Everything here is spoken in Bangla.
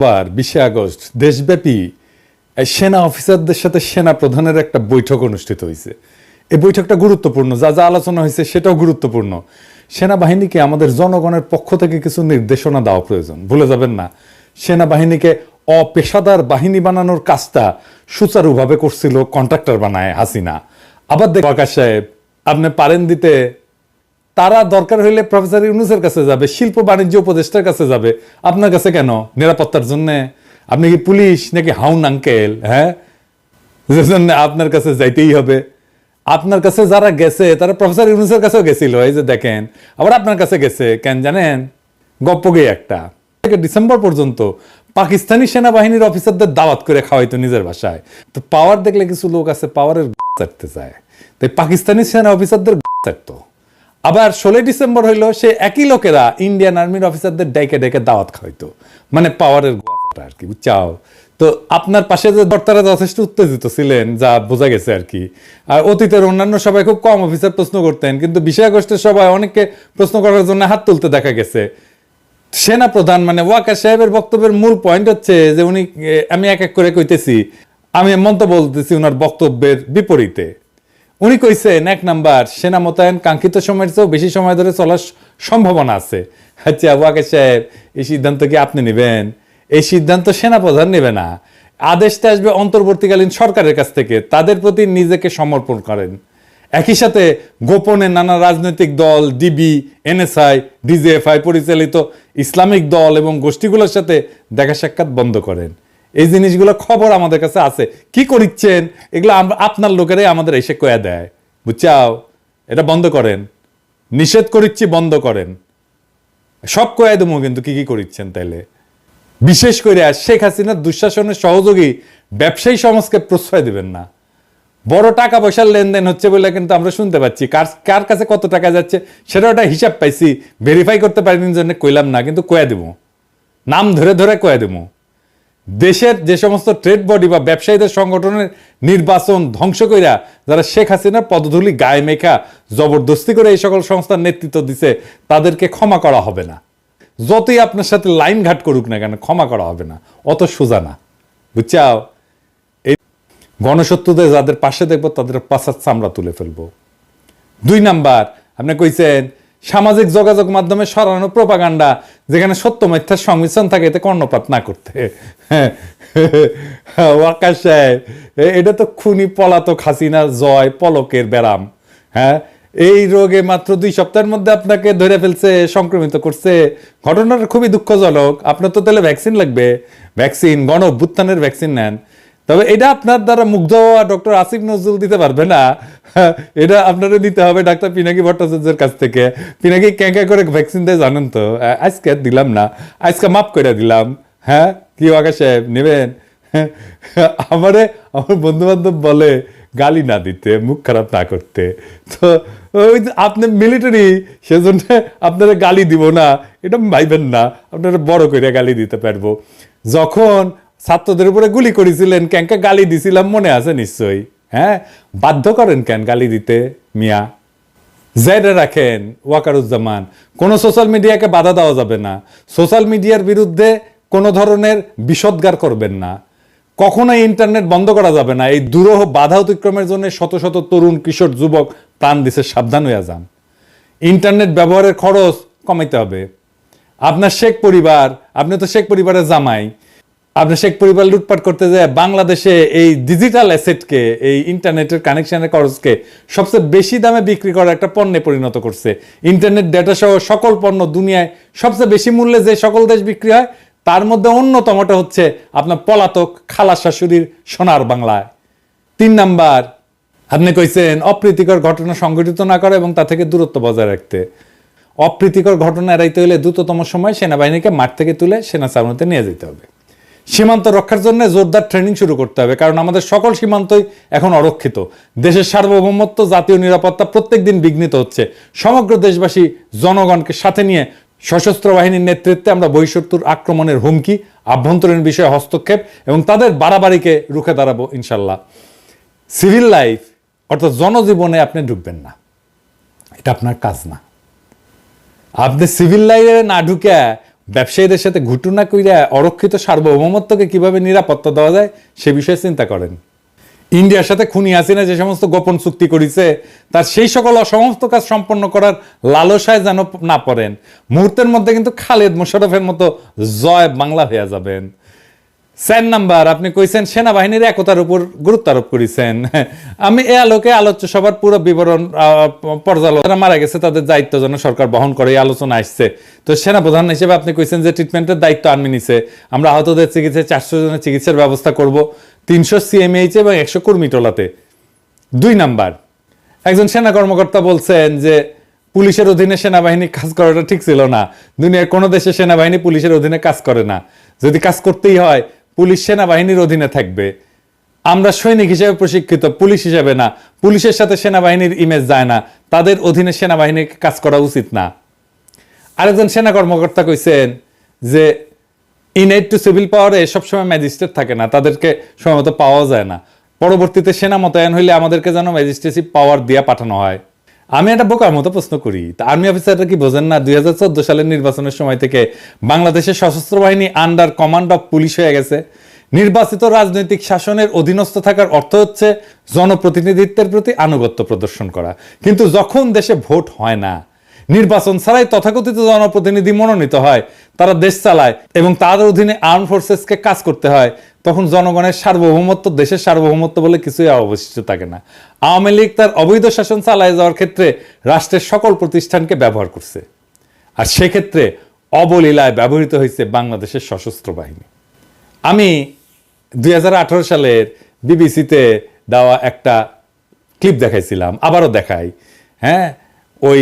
বার বিশে আগস্ট, দেশব্যাপী সেনা অফিসারদের সাথে সেনা প্রধানের একটা বৈঠক অনুষ্ঠিত হয়েছে। এই বৈঠকটা গুরুত্বপূর্ণ, যা যা আলোচনা হয়েছে সেটাও গুরুত্বপূর্ণ। সেনাবাহিনীকে আমাদের জনগণের পক্ষ থেকে কিছু নির্দেশনা দেওয়া প্রয়োজন, ভুলে যাবেন না। সেনাবাহিনীকে অপেশাদার বাহিনী বানানোর কাজটা সুচারুভাবে করছিল কন্ট্রাক্টর বানায় হাসিনা। আবার দেখ সাহেব, আপনি পারেন দিতে তারা দরকার হইলে প্রফেসর ইউনুসের কাছে যাবে, শিল্প বাণিজ্য উপদেষ্টার কাছে যাবে। আপনার কাছে কেন? নিরাপত্তার জন্য? আপনি কি পুলিশ নাকি হাউন আঙ্কেল হ্যাঁ? যে জন্য আপনার কাছে যাইতেই হবে। আপনার কাছে যারা গেছে, তারা প্রফেসর ইউনুসের কাছেও গেছিল, এই যে দেখেন। আবার আপনার কাছে গেছে, কেন জানেন? গপ্পগে একটা। থেকে ডিসেম্বর পর্যন্ত পাকিস্তানি সেনাবাহিনীর অফিসারদের দাওয়াত করে খাওয়াইতো নিজের ভাষায় তো পাওয়ার দেখলে কিছু লোক আছে পাওয়ারের চাটতে চায়। তাই পাকিস্তানি সেনা অফিসারদের চাটতো। আবার ষোলোই ডিসেম্বর হইল, সে একই লোকেরা ইন্ডিয়ান আর্মির অফিসারদের ডেকে ডেকে দাওয়াত খাওয়াইতো। মানে পাওয়ারের আর কি, বুঝছাও? তো আপনার পাশে যে দর্তারা যথেষ্ট উত্তেজিত ছিলেন, যা বোঝা গেছে আর কি। আর অতীতের অন্যান্য সবাই খুব কম অফিসার প্রশ্ন করতেন, কিন্তু বিশে আগস্টের সবাই অনেককে প্রশ্ন করার জন্য হাত তুলতে দেখা গেছে। সেনা প্রধান মানে ওয়াকা সাহেবের বক্তব্যের মূল পয়েন্ট হচ্ছে যে উনি আমি এক এক করে কইতেছি, আমি মন্তব্য বলতেছি ওনার বক্তব্যের বিপরীতে। উনি কইছেন এক নাম্বার, সেনা মোতায়েন কাঙ্ক্ষিত সময়ের চেয়েও বেশি সময় ধরে চলার সম্ভাবনা আছে। আচ্ছা ওয়াকা সাহেব, এই সিদ্ধান্ত কি আপনি নেবেন? এই সিদ্ধান্ত সেনা প্রধান নেবে না। আদেশটা আসবে অন্তর্বর্তীকালীন সরকারের কাছ থেকে। তাদের প্রতি নিজেকে সমর্পণ করেন। একই সাথে গোপনে নানা রাজনৈতিক দল, ডিবি, এনএসআই, ডিজিএফআই পরিচালিত ইসলামিক দল এবং গোষ্ঠীগুলোর সাথে দেখা সাক্ষাৎ বন্ধ করেন। এই জিনিসগুলো খবর আমাদের কাছে আছে। কি করিচ্ছেন? এগুলো আপনার লোকেরাই আমাদের এসে কয়া দেয়। বুঝছাও? এটা বন্ধ করেন। নিষেধ করিচ্ছি, বন্ধ করেন। সব কয়া দেবো, কিন্তু কি কি করিচ্ছেন তাইলে? বিশেষ করে শেখ হাসিনার দুঃশাসনের সহযোগী ব্যবসায়ী সমাজকে প্রশ্রয় দিবেন না। বড় টাকা পয়সার লেনদেন হচ্ছে বলে কিন্তু আমরা শুনতে পাচ্ছি। কার কার কাছে কত টাকা যাচ্ছে সেটা একটা হিসাব পাইছি। ভেরিফাই করতে পারিনি জন্য কইলাম না, কিন্তু কয়া দেবো। নাম ধরে ধরে কয়া দেবো। দেশের যে সমস্ত ট্রেড বডি বা ব্যবসায়ীদের সংগঠনের নির্বাচন ধ্বংস কইরা যারা শেখ হাসিনার পদধূলি গায়ে মেখা জবরদস্তি করে এই সকল সংস্থার নেতৃত্ব দিছে, তাদেরকে ক্ষমা করা হবে না। যতই আপনার সাথে লাইন ঘাট করুক না কেন, ক্ষমা করা হবে না। অত সোজা না। বুঝছাও? এই গণশত্রুদের যাদের পাশে দেখব, তাদের পাশার চামড়া তুলে ফেলব। দুই নাম্বার, আপনি কইছেন সামাজিক যোগাযোগ মাধ্যমে সরানো প্রপাগান্ডা, যেখানে সত্য মিথ্যার সংমিশ্রণ থাকে, এতে কর্ণপাত না করতে। সাহেব এটা তো খুনি পলাতক হাসিনার জয়, পলকের ব্যারাম। হ্যাঁ এই রোগে মাত্র দুই সপ্তাহের মধ্যে আপনাকে ধরে ফেলছে, সংক্রমিত করছে। ঘটনাটা খুবই দুঃখজনক। আপনার তো তাহলে ভ্যাকসিন লাগবে। ভ্যাকসিন গণ অভ্যুত্থানের ভ্যাকসিন নেন। তবে এটা আপনার দ্বারা মুগ্ধ হওয়া ডক্টর আসিফ নজরুল দিতে পারবে না। এটা আপনারও দিতে হবে ডাক্তার পিনাকি ভট্টাচার্যের কাছ থেকে। পিনাকি ক্যাঁকা করে ভ্যাকসিন দেয়, জানেন তো? আজকে দিলাম না। আজকে মাফ করে দিলাম। হ্যাঁ? কি ওয়াকা সাহেব নেবেন? আমারে, আমার বন্ধু বান্ধব বলে গালি না দিতে, মুখ খারাপ না করতে। তো ওই আপনি মিলিটারি সেজন্য আপনারা গালি দিব না। এটা ভাইবেন না। আপনারা বড় করে গালি দিতে পারব। যখন ছাত্রদের উপরে গুলি করেছিলেন ক্যাঙ্কা গালি দিছিলাম মনে আছে নিশ্চয়ই? হ্যাঁ? বাধ্য করেন কেন গালি দিতে, মিয়া? জেডে রাখেন, ওয়াকারুজ্জামান। কোনো সোশ্যাল মিডিয়াকে বাধা দেওয়া যাবে না। সোশ্যাল মিডিয়ার বিরুদ্ধে কোনো ধরনের বিষদগার করবেন না। কখনোই ইন্টারনেট বন্ধ করা যাবে না। এই দুরূহ বাধা অতিক্রমের জন্য শত শত তরুণ, কিশোর, যুবক প্রাণ দিছে, সাবধান হয়ে যান। ইন্টারনেট ব্যবহারের খরচ কমাইতে হবে। আপনার শেখ পরিবার, আপনি তো শেখ পরিবারের জামাই। আপনি শেখ পরিবার লুটপাট করতে যায় বাংলাদেশে এই ডিজিটাল অ্যাসেটকে এই ইন্টারনেটের কানেকশনের খরচকে সবচেয়ে বেশি দামে বিক্রি করার একটা পণ্যে পরিণত করছে। ইন্টারনেট ডেটা সহ সকল পণ্য দুনিয়ায় সবচেয়ে বেশি মূল্যে যে সকল দেশ বিক্রি হয়, তার মধ্যে অন্যতমটা হচ্ছে আপনার পলাতক খালা শাশুড়ির সোনার বাংলায়। তিন নাম্বার, আপনি কইছেন অপ্রীতিকর ঘটনা সংঘটিত না করা এবং তা থেকে দূরত্ব বজায় রাখতে। অপ্রীতিকর ঘটনা এড়াইতে হলে দ্রুততম সময় সেনাবাহিনীকে মাঠ থেকে তুলে সেনা চালনাতে নিয়ে যেতে হবে। সীমান্ত রক্ষার জন্য জোরদার ট্রেনিং শুরু করতে হবে, কারণ আমাদের সকল সীমান্তই এখন অরক্ষিত। দেশের সার্বভৌমত্ব, জাতীয় নিরাপত্তা প্রত্যেক দিন বিঘ্নিত হচ্ছে। সমগ্র দেশবাসী, জনগণকে সাথে নিয়ে সশস্ত্র বাহিনীর নেতৃত্বে আমরা বহিঃশত্রুর আক্রমণের হুমকি, আভ্যন্তরীণ বিষয়ে হস্তক্ষেপ এবং তাদের বাড়াবাড়িকে রুখে দাঁড়াবো ইনশাল্লাহ। সিভিল লাইফ, অর্থাৎ জনজীবনে আপনি ঢুকবেন না। এটা আপনার কাজ না। আপনি সিভিল লাইফে না ঢুকে ব্যবসায়ীদের সাথে ঘুটুনা কইরা অরক্ষিত সার্বভৌমত্বকে কীভাবে নিরাপত্তা দেওয়া যায়, সে বিষয়ে চিন্তা করেন। ইন্ডিয়ার সাথে খুনি হাসিনা যে সমস্ত গোপন চুক্তি করেছে, তার সেই সকল অসমস্ত কাজ সম্পন্ন করার লালসায় যেন না পড়েন, মুহূর্তের মধ্যে কিন্তু খালেদ মোশারফের মতো জয় বাংলা হয়ে যাবেন। চার নাম্বার, আপনি কইছেন সেনাবাহিনীর একতার উপর গুরুত্ব আরোপ করেছেন। আমি এ আলোকে আলোচ্য সবার পুরো বিবরণ পর্যালোচনা মারা গেছে, তাদের দায়িত্ব যেন সরকার বহন করে, এই আলোচনা আসছে। তো সেনাপ্রধান হিসেবে আপনি কইছেন যে ট্রিটমেন্টের দায়িত্ব আর্মি নিছে। আমরা আহতদের চিকিৎসায় চারশো জনের চিকিৎসার ব্যবস্থা করব, তিনশো সিএমএইচ এবং একশো কর্মী টোলাতে। দুই নাম্বার, একজন সেনা কর্মকর্তা বলছেন যে পুলিশের অধীনে সেনাবাহিনী কাজ করাটা ঠিক ছিল না। দুনিয়ার কোনো দেশে সেনাবাহিনী পুলিশের অধীনে কাজ করে না। যদি কাজ করতেই হয় পুলিশ সেনাবাহিনীর অধীনে থাকবে। আমরা সৈনিক হিসেবে প্রশিক্ষিত, পুলিশ হিসেবে না। পুলিশের সাথে সেনাবাহিনীর ইমেজ যায় না। তাদের অধীনে সেনাবাহিনীর কাজ করা উচিত না। আরেকজন সেনা কর্মকর্তা কইছেন যে ইনএড টু সিভিল পাওয়ারে সবসময় ম্যাজিস্ট্রেট থাকে না। তাদেরকে সময়মত পাওয়া যায় না। পরবর্তীতে সেনা মোতায়েন হইলে আমাদেরকে যেন ম্যাজিস্ট্রেসি পাওয়ার দিয়ে পাঠানো হয়। আমি একটা বোকার মতো প্রশ্ন করি। তা আর্মি অফিসাররা কি বোঝেন না দুই সালের নির্বাচনের সময় থেকে বাংলাদেশের সশস্ত্র বাহিনী আন্ডার কমান্ড অফ পুলিশ হয়ে গেছে? নির্বাচিত রাজনৈতিক শাসনের অধীনস্থ থাকার অর্থ হচ্ছে জনপ্রতিনিধিত্বের প্রতি আনুগত্য প্রদর্শন করা। কিন্তু যখন দেশে ভোট হয় না, নির্বাচন ছাড়াই তথাকথিত জনপ্রতিনিধি মনোনীত হয়, তারা দেশ চালায় এবং তাদের অধীনে আর্ম ফোর্সেসকে কাজ করতে হয়। তখন জনগণের সার্বভৌমত্ব, দেশের সার্বভৌমত্ব বলে কিছুই অবশিষ্ট থাকে না। আওয়ামী লীগ তার অবৈধ শাসন চালায় যাওয়ার ক্ষেত্রে রাষ্ট্রের সকল প্রতিষ্ঠানকে ব্যবহার করছে। আর সেক্ষেত্রে অবলীলায় ব্যবহৃত হয়েছে বাংলাদেশের সশস্ত্র বাহিনী। আমি দুই হাজার আঠারো সালের বিবিসিতে দেওয়া একটা ক্লিপ দেখাইছিলাম, আবারও দেখাই। হ্যাঁ ওই